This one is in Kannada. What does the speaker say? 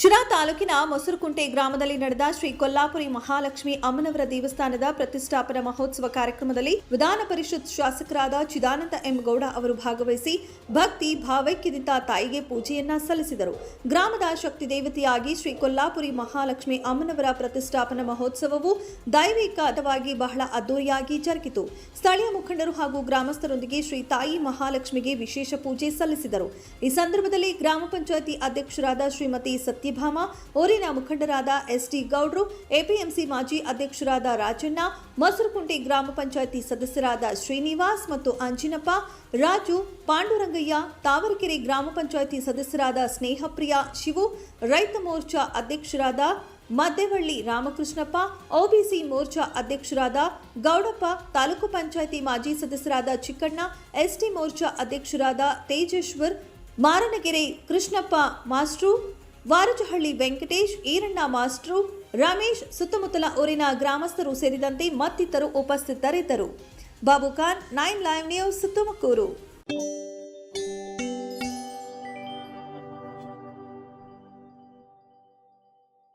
ಶಿರಾ ತಾಲೂಕಿನ ಮೊಸರುಕುಂಟೆ ಗ್ರಾಮದಲ್ಲಿ ನಡೆದ ಶ್ರೀ ಕೊಲ್ಲಾಪುರಿ ಮಹಾಲಕ್ಷ್ಮಿ ಅಮ್ಮನವರ ದೇವಸ್ಥಾನದ ಪ್ರತಿಷ್ಠಾಪನಾ ಮಹೋತ್ಸವ ಕಾರ್ಯಕ್ರಮದಲ್ಲಿ ವಿಧಾನ ಪರಿಷತ್ ಶಾಸಕರಾದ ಚಿದಾನಂದ ಎಂ ಗೌಡ ಅವರು ಭಾಗವಹಿಸಿ ಭಕ್ತಿ, ಭಾವೈಕ್ಯದಿಂದ ತಾಯಿಗೆ ಪೂಜೆಯನ್ನ ಸಲ್ಲಿಸಿದರು. ಗ್ರಾಮದ ಶಕ್ತಿ ದೇವತೆಯಾಗಿ ಶ್ರೀ ಕೊಲ್ಲಾಪುರಿ ಮಹಾಲಕ್ಷ್ಮಿ ಅಮ್ಮನವರ ಪ್ರತಿಷ್ಠಾಪನಾ ಮಹೋತ್ಸವವು ದೈವಿಕವಾಗಿ ಬಹಳ ಅದ್ದೂರಿಯಾಗಿ ಜರುಗಿತು. ಸ್ಥಳೀಯ ಮುಖಂಡರು ಹಾಗೂ ಗ್ರಾಮಸ್ಥರೊಂದಿಗೆ ಶ್ರೀ ತಾಯಿ ಮಹಾಲಕ್ಷ್ಮಿಗೆ ವಿಶೇಷ ಪೂಜೆ ಸಲ್ಲಿಸಿದರು. ಈ ಸಂದರ್ಭದಲ್ಲಿ ಗ್ರಾಮ ಪಂಚಾಯತಿ ಅಧ್ಯಕ್ಷರಾದ ಶ್ರೀಮತಿ ಸತ್ಯಭಾಮ ಊರಿನ ಮುಖಂಡರಾದ ಎಸ್ಟಿ ಗೌಡ್ರು, ಎಪಿಎಂಸಿ ಮಾಜಿ ಅಧ್ಯಕ್ಷರಾದ ರಾಜಣ್ಣ, ಮೊಸರುಕುಂಟಿ ಗ್ರಾಮ ಪಂಚಾಯಿತಿ ಸದಸ್ಯರಾದ ಶ್ರೀನಿವಾಸ್ ಮತ್ತು ಅಂಜಿನಪ್ಪ, ರಾಜು, ಪಾಂಡುರಂಗಯ್ಯ, ತಾವರಕೆರೆ ಗ್ರಾಮ ಪಂಚಾಯತಿ ಸದಸ್ಯರಾದ ಸ್ನೇಹಪ್ರಿಯ, ಶಿವು, ರೈತ ಮೋರ್ಚಾ ಅಧ್ಯಕ್ಷರಾದ ಮದ್ದೆವಳ್ಳಿ ರಾಮಕೃಷ್ಣಪ್ಪ, ಒಬಿಸಿ ಮೋರ್ಚಾ ಅಧ್ಯಕ್ಷರಾದ ಗೌಡಪ್ಪ, ತಾಲೂಕು ಪಂಚಾಯಿತಿ ಮಾಜಿ ಸದಸ್ಯರಾದ ಚಿಕ್ಕಣ್ಣ, ಎಸ್ಟಿ ಮೋರ್ಚಾ ಅಧ್ಯಕ್ಷರಾದ ತೇಜೇಶ್ವರ್, ಮಾರನಗೆರೆ ಕೃಷ್ಣಪ್ಪ ಮಾಸ್ಟ್ರು ವಾರಜಹಳ್ಳಿ ವೆಂಕಟೇಶ್, ಈರಣ್ಣ ಮಾಸ್ಟ್ರು, ರಮೇಶ್, ಸುತ್ತಮುತ್ತಲ ಊರಿನ ಗ್ರಾಮಸ್ಥರು ಸೇರಿದಂತೆ ಮತ್ತಿತರು ಉಪಸ್ಥಿತರಿದ್ದರು. Babu Khan, nine live news, Tumakuru.